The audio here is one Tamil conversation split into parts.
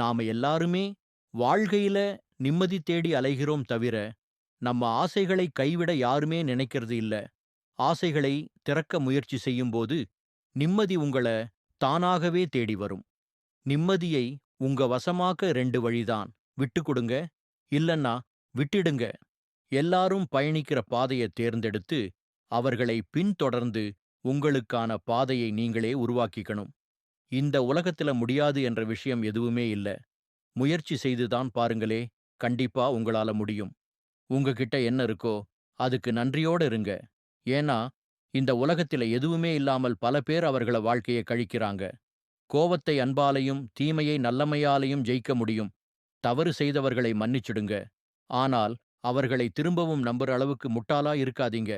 நாம எல்லாருமே வாழ்கையில நிம்மதி தேடி அலைகிறோம் தவிர நம்ம ஆசைகளை கைவிட யாருமே நினைக்கிறது இல்ல. ஆசைகளை திறக்க முயற்சி செய்யும்போது நிம்மதி உங்கள தானாகவே தேடி வரும். நிம்மதியை உங்க வசமாக்க ரெண்டு வழிதான். விட்டு கொடுங்க இல்லன்னா விட்டுடுங்க. எல்லாரும் பயணிக்கிற பாதையை தேர்ந்தெடுத்து அவர்களை பின்தொடர்ந்து உங்களுக்கான பாதையை நீங்களே உருவாக்கிக்கணும். இந்த உலகத்துல முடியாது என்ற விஷயம் எதுவுமே இல்ல. முயற்சி செய்துதான் பாருங்களே கண்டிப்பா உங்களால முடியும். உங்ககிட்ட என்ன இருக்கோ அதுக்கு நன்றியோட இருங்க. ஏன்னா இந்த உலகத்தில எதுவுமே இல்லாமல் பல பேர் அவர்கள வாழ்க்கையை கழிக்கிறாங்க. கோவத்தை அன்பாலையும் தீமையை நல்லமையாலையும் ஜெயிக்க முடியும். தவறு செய்தவர்களை மன்னிச்சிடுங்க. ஆனால் அவர்களை திரும்பவும் நம்புற அளவுக்கு முட்டாளா இருக்காதீங்க.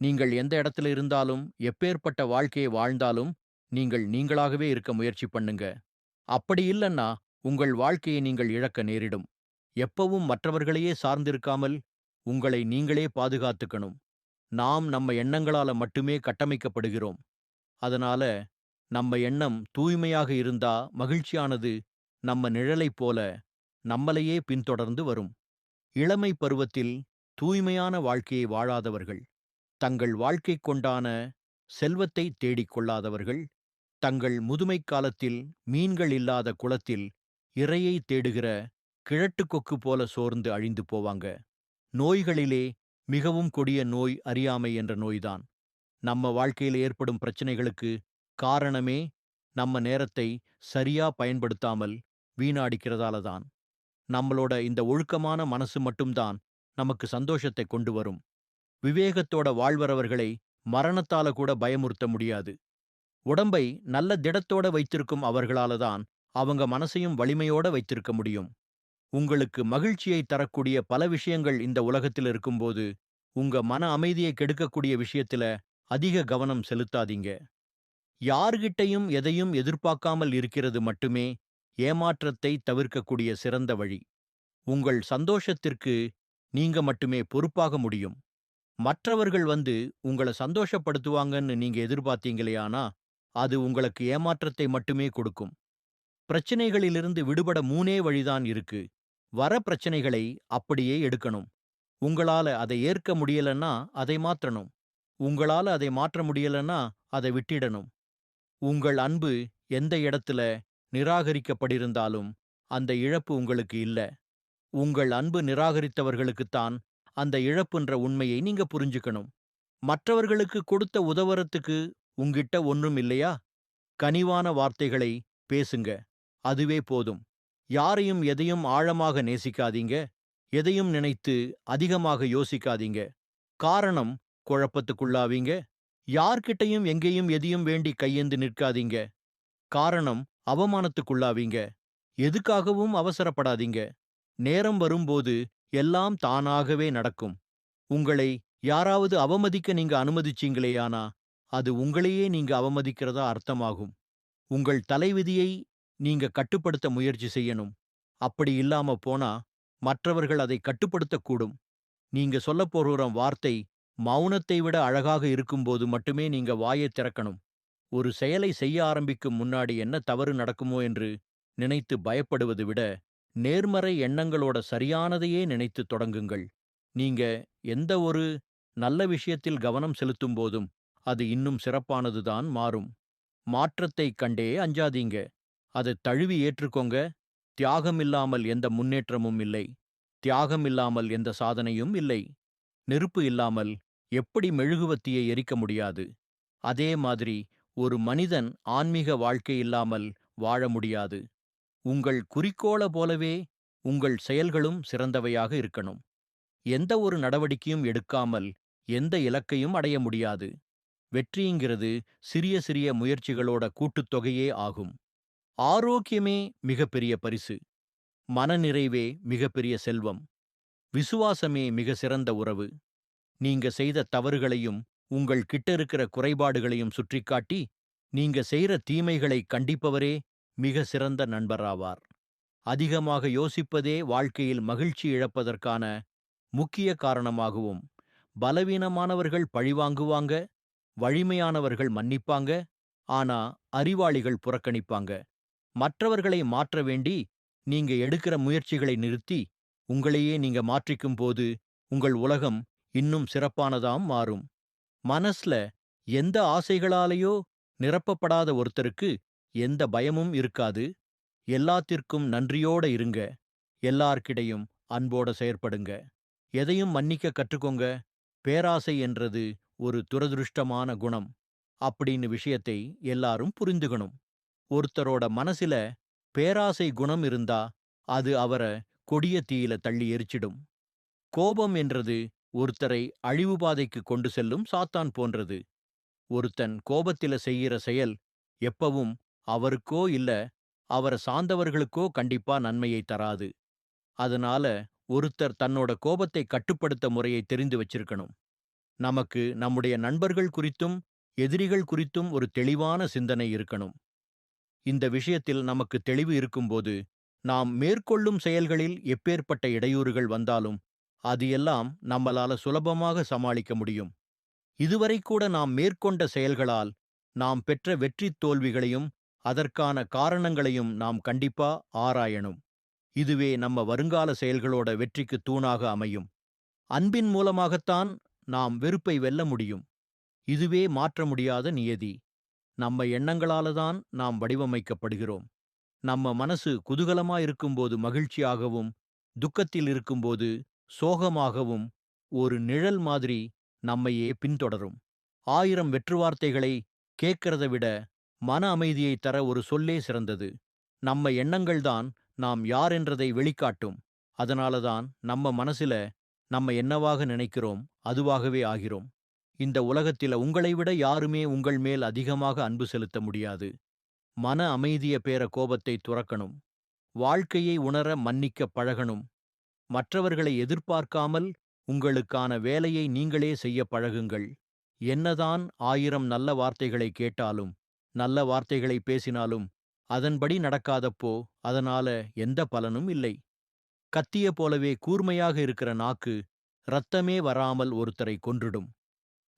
நீங்கள் எந்த இடத்துல இருந்தாலும் எப்பேற்பட்ட வாழ்க்கையை வாழ்ந்தாலும் நீங்கள் நீங்களாகவே இருக்க முயற்சி பண்ணுங்க. அப்படி இல்லன்னா உங்கள் வாழ்க்கையை நீங்கள் இழக்க நேரிடும். எப்பவும் மற்றவர்களையே சார்ந்திருக்காமல் உங்களை நீங்களே பாதுகாத்துக்கணும். நாம் நம்ம எண்ணங்களால மட்டுமே கட்டமைக்கப்படுகிறோம். அதனால நம்ம எண்ணம் தூய்மையாக இருந்தா மகிழ்ச்சியானது நம்ம நிழலைப் போல நம்மளையே பின்தொடர்ந்து வரும். இளமை பருவத்தில் தூய்மையான வாழ்க்கையை வாழாதவர்கள் தங்கள் வாழ்க்கை கொண்டான செல்வத்தை தேடிக் கொள்ளாதவர்கள் தங்கள் முதுமைக் காலத்தில் மீன்கள் இல்லாத குளத்தில் இரையை தேடுகிற கிழட்டுக் கொக்கு போல சோர்ந்து அழிந்து போவாங்க. நோய்களிலே மிகவும் கொடிய நோய் அறியாமை என்ற நோய்தான். நம்ம வாழ்க்கையில் ஏற்படும் பிரச்சனைகளுக்கு காரணமே நம்ம நேரத்தை சரியா பயன்படுத்தாமல் வீணாடிக்கிறதால தான் நம்மளோட இந்த ஒழுக்கமான மனசு மட்டும்தான் நமக்கு சந்தோஷத்தை கொண்டு வரும். விவேகத்தோட வாழ்வரவர்களை மரணத்தால கூட பயமுறுத்த முடியாது. உடம்பை நல்ல திடத்தோட வைத்திருக்கும் அவர்களால தான் அவங்க மனசையும் வலிமையோட வைத்திருக்க முடியும். உங்களுக்கு மகிழ்ச்சியை தரக்கூடிய பல விஷயங்கள் இந்த உலகத்தில் இருக்கும்போது உங்க மன அமைதியை கெடுக்கக்கூடிய விஷயத்துல அதிக கவனம் செலுத்தாதீங்க. யார்கிட்டையும் எதையும் எதிர்பார்க்காமல் இருக்கிறது மட்டுமே ஏமாற்றத்தை தவிர்க்கக்கூடிய சிறந்த வழி. உங்கள் சந்தோஷத்திற்கு நீங்க மட்டுமே பொறுப்பாக முடியும். மற்றவர்கள் வந்து உங்கள சந்தோஷப்படுத்துவாங்கன்னு நீங்க எதிர்பார்த்தீங்களேயானா அது உங்களுக்கு ஏமாற்றத்தை மட்டுமே கொடுக்கும். பிரச்சனைகளிலிருந்து விடுபட மூனே வழிதான் இருக்கு. வர பிரச்சனைகளை அப்படியே எடுக்கணும். உங்களால அதை ஏற்க முடியலன்னா அதை மாற்றணும் உங்களால அதை மாற்ற முடியலன்னா அதை விட்டிடணும். உங்கள் அன்பு எந்த இடத்துல நிராகரிக்கப்பட்டிருந்தாலும் அந்த இழப்பு உங்களுக்கு இல்ல. உங்கள் அன்பு நிராகரித்தவர்களுக்குத்தான் அந்த இழப்புன்ற உண்மையை நீங்க புரிஞ்சுக்கணும். மற்றவர்களுக்கு கொடுத்த உதவறத்துக்கு உங்கிட்ட ஒன்றும் இல்லையா? கனிவான வார்த்தைகளை பேசுங்க. அதுவே போதும். யாரையும் எதையும் ஆழமாக நேசிக்காதீங்க. எதையும் நினைத்து அதிகமாக யோசிக்காதீங்க. காரணம் குழப்பத்துக்குள்ளாவீங்க. யார்கிட்டையும் எங்கேயும் எதையும் வேண்டி கையேந்து நிற்காதீங்க. காரணம் அவமானத்துக்குள்ளாவீங்க. எதுக்காகவும் அவசரப்படாதீங்க. நேரம் வரும்போது எல்லாம் தானாகவே நடக்கும். உங்களை யாராவது அவமதிக்க நீங்க அனுமதிச்சீங்களேயானா அது உங்களையே நீங்க அவமதிக்கிறதா அர்த்தமாகும். உங்கள் தலைவிதியை நீங்க கட்டுப்படுத்த முயற்சி செய்யணும். அப்படி இல்லாம போனா மற்றவர்கள் அதை கட்டுப்படுத்தக்கூடும். நீங்க சொல்லப் போகிற வார்த்தை மௌனத்தை விட அழகாக இருக்கும்போது மட்டுமே நீங்க வாயைத் திறக்கணும். ஒரு செயலை செய்ய ஆரம்பிக்கும் முன்னாடி என்ன தவறு நடக்குமோ என்று நினைத்து பயப்படுவது விட நேர்மறை எண்ணங்களோட சரியானதையே நினைத்து தொடங்குங்கள். நீங்க எந்த ஒரு நல்ல விஷயத்தில் கவனம் செலுத்தும் போதும் அது இன்னும் சிறப்பானதுதான் மாறும். மாற்றத்தைக் கண்டே அஞ்சாதீங்க. அது தழுவி ஏற்றுக்கோங்க. தியாகமில்லாமல் எந்த முன்னேற்றமும் இல்லை. தியாகமில்லாமல் எந்த சாதனையும் இல்லை. நெருப்பு இல்லாமல் எப்படி மெழுகுவத்தியை எரிக்க முடியாது? அதே மாதிரி ஒரு மனிதன் ஆன்மீக வாழ்க்கை இல்லாமல் வாழ முடியாது. உங்கள் குறிக்கோள போலவே உங்கள் செயல்களும் சிறந்தவையாக இருக்கணும். எந்த ஒரு நடவடிக்கையும் எடுக்காமல் எந்த இலக்கையும் அடைய முடியாது. வெற்றிங்கிறது சிறிய சிறிய முயற்சிகளோட கூட்டுத்தொகையே ஆகும். ஆரோக்கியமே மிகப்பெரிய பரிசு. மனநிறைவே மிகப்பெரிய செல்வம். விசுவாசமே மிக சிறந்த உறவு. நீங்க செய்த தவறுகளையும் உங்கள் கிட்ட இருக்கிற குறைபாடுகளையும் சுற்றிக்காட்டி நீங்க செய்யற தீமைகளை கண்டிப்பவரே மிக சிறந்த நண்பராவார். அதிகமாக யோசிப்பதே வாழ்க்கையில் மகிழ்ச்சி இழப்பதற்கான முக்கிய காரணமாகவும் பலவீனமானவர்கள் பழிவாங்குவாங்க வலிமையானவர்கள் மன்னிப்பாங்க ஆனா அறிவாளிகள் புறக்கணிப்பாங்க. மற்றவர்களை மாற்ற வேண்டி நீங்க எடுக்கிற முயற்சிகளை நிறுத்தி உங்களையே நீங்க மாற்றிக்கும் போது உங்கள் உலகம் இன்னும் சிறப்பானதாம் மாறும். மனசுல எந்த ஆசைகளாலேயோ நிரப்பப்படாத ஒருத்தருக்கு எந்த பயமும் இருக்காது. எல்லாத்திற்கும் நன்றியோட இருங்க. எல்லார்கிடையும் அன்போட செயற்படுங்க. எதையும் மன்னிக்க கற்றுக்கோங்க. பேராசை என்றது ஒரு துரதிருஷ்டமான குணம் அப்படின்னு விஷயத்தை எல்லாரும் புரிந்துகணும். ஒருத்தரோட மனசுல பேராசை குணம் இருந்தா அது அவரை கொடிய தீயில தள்ளி எரிச்சிடும். கோபம் என்றது ஒருத்தரை அழிவு பாதைக்கு கொண்டு செல்லும் சாத்தான் போன்றது. ஒருத்தன் கோபத்தில செய்கிற செயல் எப்பவும் அவருக்கோ இல்ல அவரை சார்ந்தவர்களுக்கோ கண்டிப்பா நன்மையை தராது. அதனால ஒருத்தர் தன்னோட கோபத்தை கட்டுப்படுத்த முறையை தெரிந்து வச்சிருக்கணும். நமக்கு நம்முடைய நண்பர்கள் குறித்தும் எதிரிகள் குறித்தும் ஒரு தெளிவான சிந்தனை இருக்கணும். இந்த விஷயத்தில் நமக்கு தெளிவு இருக்கும்போது நாம் மேற்கொள்ளும் செயல்களில் எப்பேற்பட்ட இடையூறுகள் வந்தாலும் அது எல்லாம் நம்மளால சுலபமாக சமாளிக்க முடியும். இதுவரை கூட நாம் மேற்கொண்ட செயல்களால் நாம் பெற்ற வெற்றி தோல்விகளையும் அதற்கான காரணங்களையும் நாம் கண்டிப்பா ஆராயணும். இதுவே நம்ம வருங்கால செயல்களோட வெற்றிக்கு தூணாக அமையும். அன்பின் மூலமாகத்தான் நாம் வெறுப்பை வெல்ல முடியும். இதுவே மாற்ற முடியாத நியதி. நம்ம எண்ணங்களால தான் நாம் வடிவமைக்கப்படுகிறோம். நம்ம மனசு குதூகலமா இருக்கும்போது மகிழ்ச்சியாகவும் துக்கத்தில் இருக்கும்போது சோகமாகவும் ஒரு நிழல் மாதிரி நம்மையே பின்தொடரும். ஆயிரம் வெற்று வார்த்தைகளை விட மன அமைதியை தர ஒரு சொல்லே சிறந்தது. நம்ம எண்ணங்கள்தான் நாம் யார் என்றதை வெளிக்காட்டும். அதனாலதான் நம்ம மனசுல நம்ம என்னவாக நினைக்கிறோம் அதுவாகவே ஆகிறோம். இந்த உலகத்தில உங்களை விட யாருமே உங்கள் மேல் அதிகமாக அன்பு செலுத்த முடியாது. மன அமைதிய பேர கோபத்தை துறக்கணும். வாழ்க்கையை உணர மன்னிக்க பழகணும். மற்றவர்களை எதிர்பார்க்காமல் உங்களுக்கான வேலையை நீங்களே செய்ய பழகுங்கள். என்னதான் ஆயிரம் நல்ல வார்த்தைகளை கேட்டாலும் நல்ல வார்த்தைகளை பேசினாலும் அதன்படி நடக்காதப்போ அதனால எந்த பலனும் இல்லை. கத்திய போலவே கூர்மையாக இருக்கிற நாக்கு இரத்தமே வராமல் ஒருத்தரை கொன்றுடும்.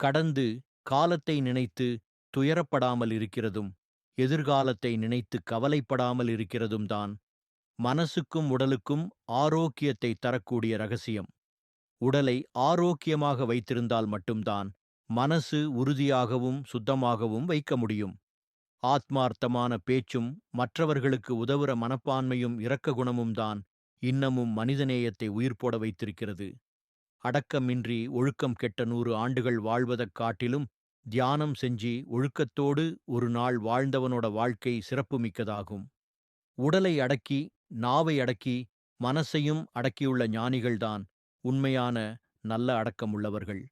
கடந்து காலத்தை நினைத்து துயரப்படாமல் இருக்கிறதும் எதிர்காலத்தை நினைத்து கவலைப்படாமல் இருக்கிறதும் தான் மனசுக்கும் உடலுக்கும் ஆரோக்கியத்தை தரக்கூடிய ரகசியம். உடலை ஆரோக்கியமாக வைத்திருந்தால் மட்டும்தான் மனசு உறுதியாகவும் சுத்தமாகவும் வைக்க முடியும். ஆத்மார்த்தமான பேச்சும் மற்றவர்களுக்கு உதவுற மனப்பான்மையும் இரக்க குணமும் தான் இன்னமும் மனிதநேயத்தை உயிர்ப்போட வைத்திருக்கிறது. அடக்கமின்றி ஒழுக்கம் கெட்ட நூறு ஆண்டுகள் வாழ்வதைக் காட்டிலும் தியானம் செஞ்சு ஒழுக்கத்தோடு ஒரு நாள் வாழ்ந்தவனோட வாழ்க்கை சிறப்புமிக்கதாகும். உடலை அடக்கி நாவை அடக்கி மனசையும் அடக்கியுள்ள ஞானிகள்தான் உண்மையான நல்ல அடக்கமுள்ளவர்கள்.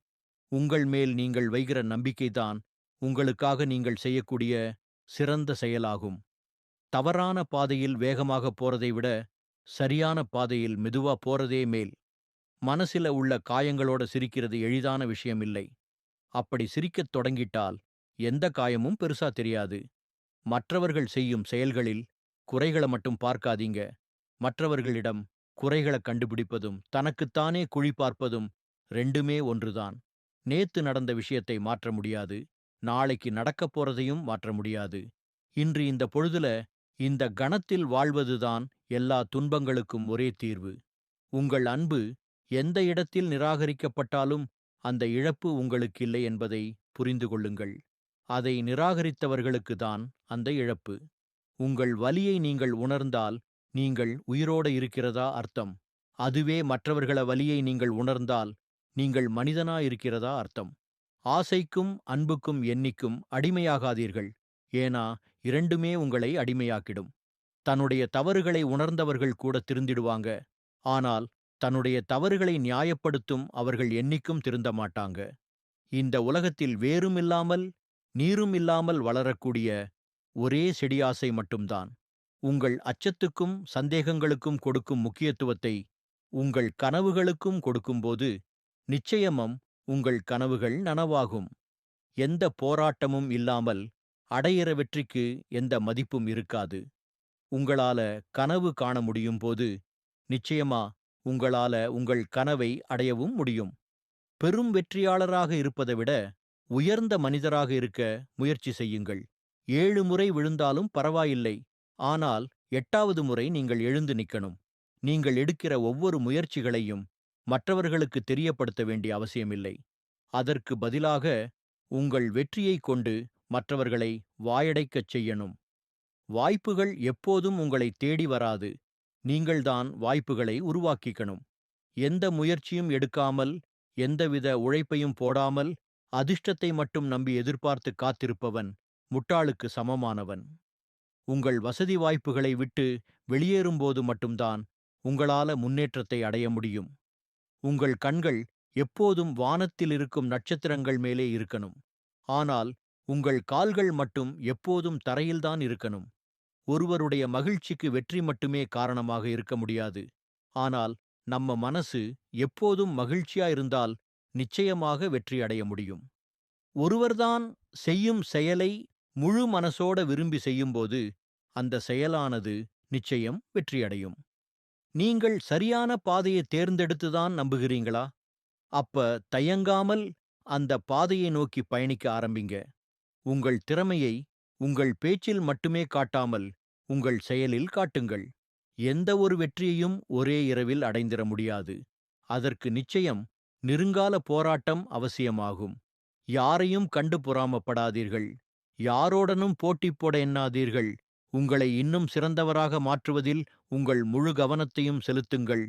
உங்கள் மேல் நீங்கள் வைகிற நம்பிக்கைதான் உங்களுக்காக நீங்கள் செய்யக்கூடிய சிறந்த செயலாகும். தவறான பாதையில் வேகமாக போறதை விட சரியான பாதையில் மெதுவா போறதே மேல். மனசில உள்ள காயங்களோட சிரிக்கிறது எளிதான விஷயம் இல்லை. அப்படி சிரிக்கத் தொடங்கிட்டால் எந்த காயமும் பெருசா தெரியாது. மற்றவர்கள் செய்யும் செயல்களில் குறைகளை மட்டும் பார்க்காதீங்க. மற்றவர்களிடம் குறைகளை கண்டுபிடிப்பதும் தனக்குத்தானே குழி பார்ப்பதும் ரெண்டுமே ஒன்றுதான். நேத்து நடந்த விஷயத்தை மாற்ற முடியாது. நாளைக்கு நடக்கப் போறதையும் மாற்ற முடியாது. இன்று இந்த பொழுதுல இந்த கணத்தில் வாழ்வதுதான் எல்லா துன்பங்களுக்கும் ஒரே தீர்வு. உங்கள் அன்பு எந்த இடத்தில் நிராகரிக்கப்பட்டாலும் அந்த இழப்பு உங்களுக்கு இல்லை என்பதை புரிந்து கொள்ளுங்கள். அதை நிராகரித்தவர்களுக்கு தான் அந்த இழப்பு. உங்கள் வலியை நீங்கள் உணர்ந்தால் நீங்கள் உயிரோட இருக்கிறதா அர்த்தம். அதுவே மற்றவர்கள வலியை நீங்கள் உணர்ந்தால் நீங்கள் மனிதனா இருக்கிறதா அர்த்தம். ஆசைக்கும் அன்புக்கும் எண்ணிக்கும் அடிமையாகாதீர்கள். ஏனா இரண்டுமே உங்களை அடிமையாக்கிடும். தன்னுடைய தவறுகளை உணர்ந்தவர்கள் கூட திருந்திடுவாங்க. ஆனால் தன்னுடைய தவறுகளை நியாயப்படுத்தும் அவர்கள் என்னைக்கும் திருந்த மாட்டாங்க. இந்த உலகத்தில் வேரும் இல்லாமல் நீரும் இல்லாமல் வளரக்கூடிய ஒரே செடியாசை மட்டும்தான். உங்கள் அச்சத்துக்கும் சந்தேகங்களுக்கும் கொடுக்கும் முக்கியத்துவத்தை உங்கள் கனவுகளுக்கும் கொடுக்கும்போது நிச்சயமம் உங்கள் கனவுகள் நனவாகும். எந்த போராட்டமும் இல்லாமல் அடையிற வெற்றிக்கு எந்த மதிப்பும் இருக்காது. உங்களால கனவு காண முடியும் போது நிச்சயமா உங்களால உங்கள் கனவை அடையவும் முடியும். பெரும் வெற்றியாளராக இருப்பதை விட உயர்ந்த மனிதராக இருக்க முயற்சி செய்யுங்கள். ஏழு முறை விழுந்தாலும் பரவாயில்லை. ஆனால் எட்டாவது முறை நீங்கள் எழுந்து நிக்கணும். நீங்கள் எடுக்கிற ஒவ்வொரு முயற்சிகளையும் மற்றவர்களுக்கு தெரியப்படுத்த வேண்டிய அவசியமில்லை. அதற்கு பதிலாக உங்கள் வெற்றியைக் கொண்டு மற்றவர்களை வாயடைக்கச் செய்யணும். வாய்ப்புகள் எப்போதும் உங்களை தேடி வராது. நீங்கள்தான் வாய்ப்புகளை உருவாக்கிக்கணும். எந்த முயற்சியும் எடுக்காமல் எந்தவித உழைப்பையும் போடாமல் அதிர்ஷ்டத்தை மட்டும் நம்பி எதிர்பார்த்து காத்திருப்பவன் முட்டாளுக்கு சமமானவன். உங்கள் வசதி வாய்ப்புகளை விட்டு வெளியேறும்போது மட்டும்தான் உங்களால முன்னேற்றத்தை அடைய முடியும். உங்கள் கண்கள் எப்போதும் வானத்தில் இருக்கும் நட்சத்திரங்கள் மேலே இருக்கணும். ஆனால் உங்கள் கால்கள் மட்டும் எப்போதும் தரையில்தான் இருக்கணும். ஒருவருடைய மகிழ்ச்சிக்கு வெற்றி மட்டுமே காரணமாக இருக்க முடியாது. ஆனால் நம்ம மனசு எப்போதும் மகிழ்ச்சியா இருந்தால் நிச்சயமாக வெற்றி அடைய முடியும். ஒருவர்தான் செய்யும் செயலை முழு மனசோட விரும்பி செய்யும்போது அந்த செயலானது நிச்சயம் வெற்றியடையும் நீங்கள் சரியான பாதையை தேர்ந்தெடுத்துதான் நம்புகிறீங்களா? அப்ப தயங்காமல் அந்த பாதையை நோக்கி பயணிக்க ஆரம்பிங்க. உங்கள் திறமையை உங்கள் பேச்சில் மட்டுமே காட்டாமல் உங்கள் செயலில் காட்டுங்கள். எந்த ஒரு வெற்றியையும் ஒரே இரவில் அடைந்திட முடியாது. அதற்கு நிச்சயம் நெருங்கால போராட்டம் அவசியமாகும். யாரையும் கண்டு பொறாமப்படாதீர்கள். யாரோடனும் போட்டி போட எண்ணாதீர்கள். உங்களை இன்னும் சிறந்தவராக மாற்றுவதில் உங்கள் முழு கவனத்தையும் செலுத்துங்கள்.